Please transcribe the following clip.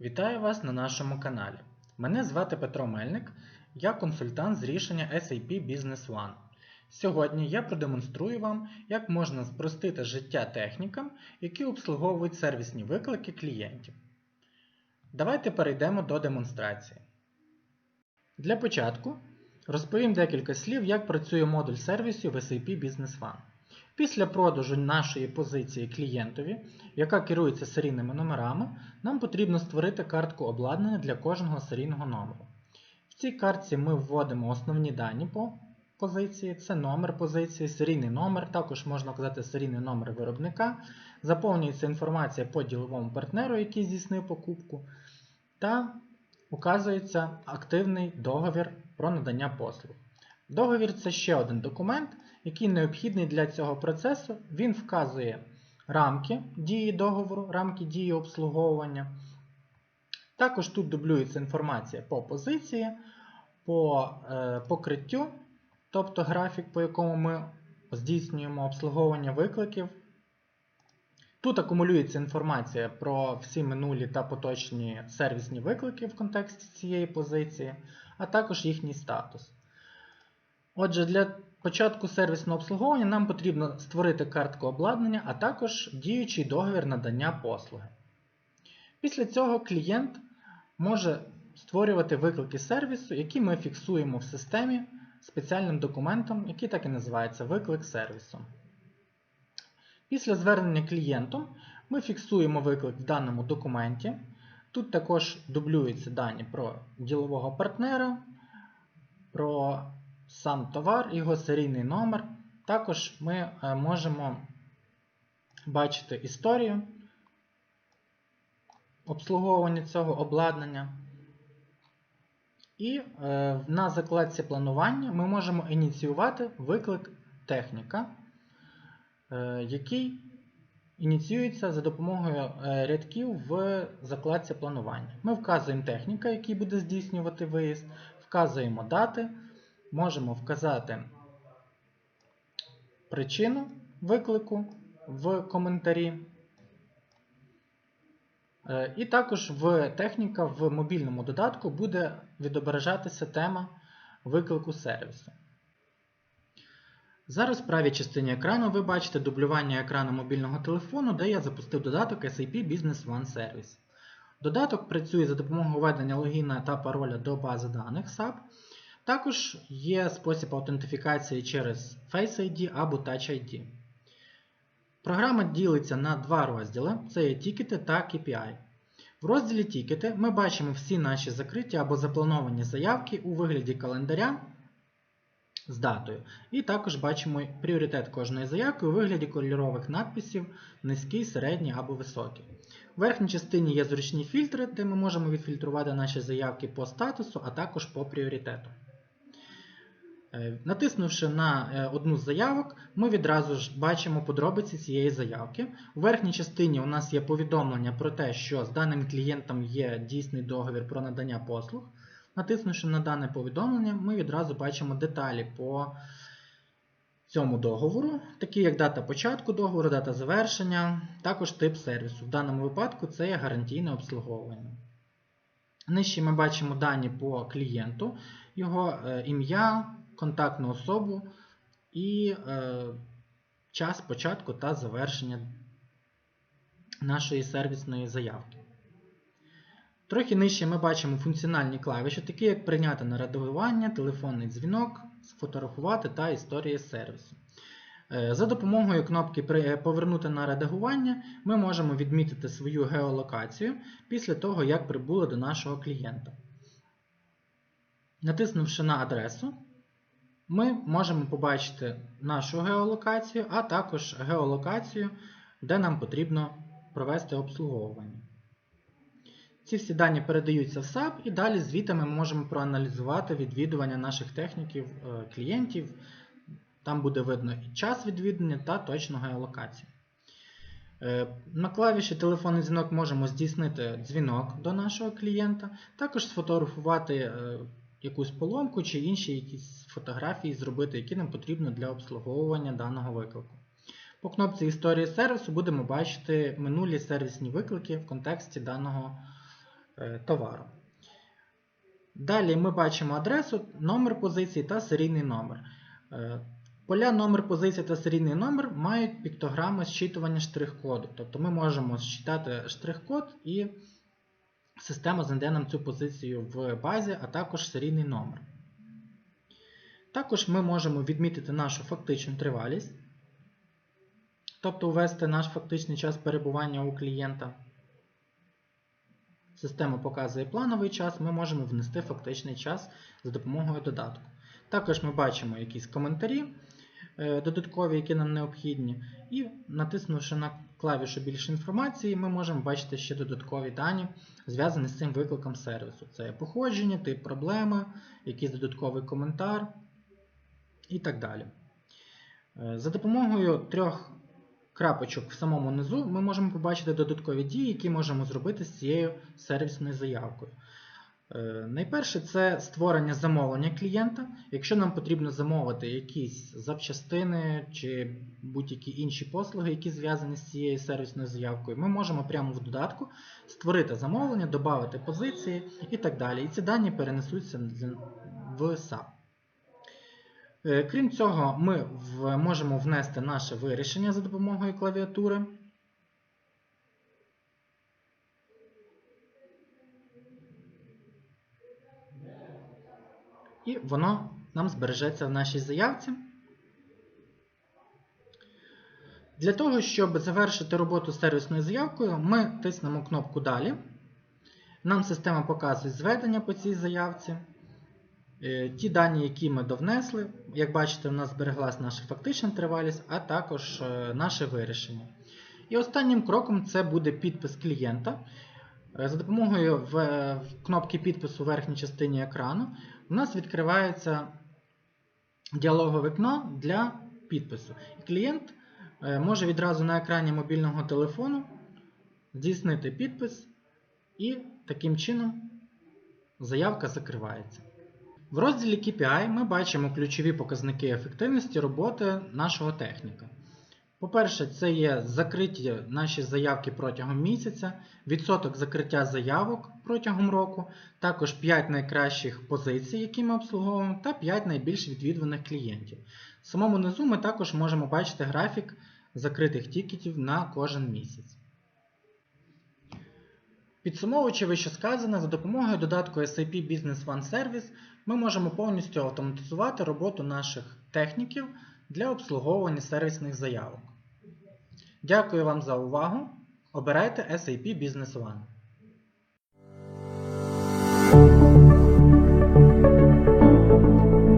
Вітаю вас на нашому каналі. Мене звати Петро Мельник, я консультант з рішення SAP Business One. Сьогодні я продемонструю вам, як можна спростити життя технікам, які обслуговують сервісні виклики клієнтів. Давайте перейдемо до демонстрації. Для початку розповім декілька слів, як працює модуль сервісу в SAP Business One. Після продажу нашої позиції клієнтові, яка керується серійними номерами, нам потрібно створити картку обладнання для кожного серійного номеру. В цій картці ми вводимо основні дані по позиції, це номер позиції, серійний номер, також можна вказати серійний номер виробника, заповнюється інформація по діловому партнеру, який здійснив покупку, та указується активний договір про надання послуг. Договір це ще один документ, який необхідний для цього процесу. Він вказує рамки дії договору, рамки дії обслуговування. Також тут дублюється інформація по позиції, по е, покриттю, тобто графік, по якому ми здійснюємо обслуговування викликів. Тут акумулюється інформація про всі минулі та поточні сервісні виклики в контексті цієї позиції, а також їхній статус. Отже, для початку сервісного обслуговування нам потрібно створити картку обладнання, а також діючий договір надання послуги. Після цього клієнт може створювати виклики сервісу, які ми фіксуємо в системі спеціальним документом, який так і називається виклик сервісу. Після звернення клієнтом ми фіксуємо виклик в даному документі. Тут також дублюються дані про ділового партнера, про сам товар, його серійний номер. Також ми е, можемо бачити історію обслуговування цього обладнання. І е, на закладці планування ми можемо ініціювати виклик техніка, е, який ініціюється за допомогою рядків в закладці планування. Ми вказуємо техніка, який буде здійснювати виїзд, вказуємо дати можемо вказати причину виклику в коментарі. Е, І також в техніка в мобільному додатку буде відображатися тема виклику сервісу. Зараз в правій частині екрану ви бачите дублювання екрану мобільного телефону, де я запустив додаток SAP Business One Service. Додаток працює за допомогою введення логіна та пароля до бази даних SAP. Також є спосіб аутентифікації через Face ID або Touch ID. Програма ділиться на два розділи: це є тікети та KPI. В розділі Тікети ми бачимо всі наші закриті або заплановані заявки у вигляді календаря з датою. І також бачимо пріоритет кожної заявки у вигляді кольорових надписів низький, середній або високий. В верхній частині є зручні фільтри, де ми можемо відфільтрувати наші заявки по статусу, а також по пріоритету. Е, натиснувши на е, одну з заявок, ми відразу ж бачимо подробиці цієї заявки. У верхній частині у нас є повідомлення про те, що з даним клієнтом є дійсний договір про надання послуг. Натиснувши на дане повідомлення, ми відразу бачимо деталі по цьому договору, такі як дата початку договору, дата завершення, також тип сервісу. В даному випадку це є гарантійне обслуговування. Нижче ми бачимо дані по клієнту, його е, ім'я контактну особу і е, час початку та завершення нашої сервісної заявки. Трохи нижче ми бачимо функціональні клавіші, такі як прийняти на редагування, телефонний дзвінок, сфотографувати та історія сервісу. Е, за допомогою кнопки Повернути на редагування ми можемо відмітити свою геолокацію після того, як прибули до нашого клієнта. Натиснувши на адресу, ми можемо побачити нашу геолокацію, а також геолокацію, де нам потрібно провести обслуговування. Ці всі дані передаються в SAP і далі звідти ми можемо проаналізувати відвідування наших техніків е, клієнтів. Там буде видно і час відвідування та точну геолокацію. Е, на клавіші телефонний дзвінок можемо здійснити дзвінок до нашого клієнта, також сфотографувати е, якусь поломку чи інші якісь фотографії зробити, які нам потрібно для обслуговування даного виклику. По кнопці Історії сервісу будемо бачити минулі сервісні виклики в контексті даного е, товару. Далі ми бачимо адресу, номер позиції та серійний номер. Е, Поля номер позиції та серійний номер мають піктограми зчитування штрих-коду. Тобто ми можемо зчитати штрих-код і система знайде нам цю позицію в базі, а також серійний номер. Також ми можемо відмітити нашу фактичну тривалість, тобто ввести наш фактичний час перебування у клієнта. Система показує плановий час, ми можемо внести фактичний час за допомогою додатку. Також ми бачимо якісь коментарі е, додаткові, які нам необхідні, і натиснувши на клавішу більше інформації, ми можемо бачити ще додаткові дані, зв'язані з цим викликом сервісу. Це походження, тип проблеми, якийсь додатковий коментар і так далі. Е, За допомогою трьох крапочок в самому низу ми можемо побачити додаткові дії, які можемо зробити з цією сервісною заявкою. Е, Найперше це створення замовлення клієнта. Якщо нам потрібно замовити якісь запчастини чи будь-які інші послуги, які зв'язані з цією сервісною заявкою, ми можемо прямо в додатку створити замовлення, додати позиції і так далі. І ці дані перенесуться в SAP. Е, Крім цього, ми можемо внести наше вирішення за допомогою клавіатури. І воно нам збережеться в нашій заявці. Для того, щоб завершити роботу з сервісною заявкою, ми тиснемо кнопку Далі. Нам система показує зведення по цій заявці. Е, Ті дані, які ми довнесли, як бачите, у нас збереглась наша фактична тривалість, а також е, наше вирішення. І останнім кроком це буде підпис клієнта. Е, За допомогою в, в кнопки підпису в верхній частині екрану у нас відкривається діалогове вікно для підпису. І клієнт е, може відразу на екрані мобільного телефону здійснити підпис, і таким чином заявка закривається. В розділі KPI ми бачимо ключові показники ефективності роботи нашого техніка. По-перше, це є закриті наші заявки протягом місяця, відсоток закриття заявок протягом року, також 5 найкращих позицій, які ми обслуговуємо, та 5 найбільш відвідуваних клієнтів. В самому низу ми також можемо бачити графік закритих тікетів на кожен місяць. Підсумовуючи вище сказане, за допомогою додатку SAP Business One Service ми можемо повністю автоматизувати роботу наших техніків для обслуговування сервісних заявок. Дякую вам за увагу. Обирайте SAP Business One.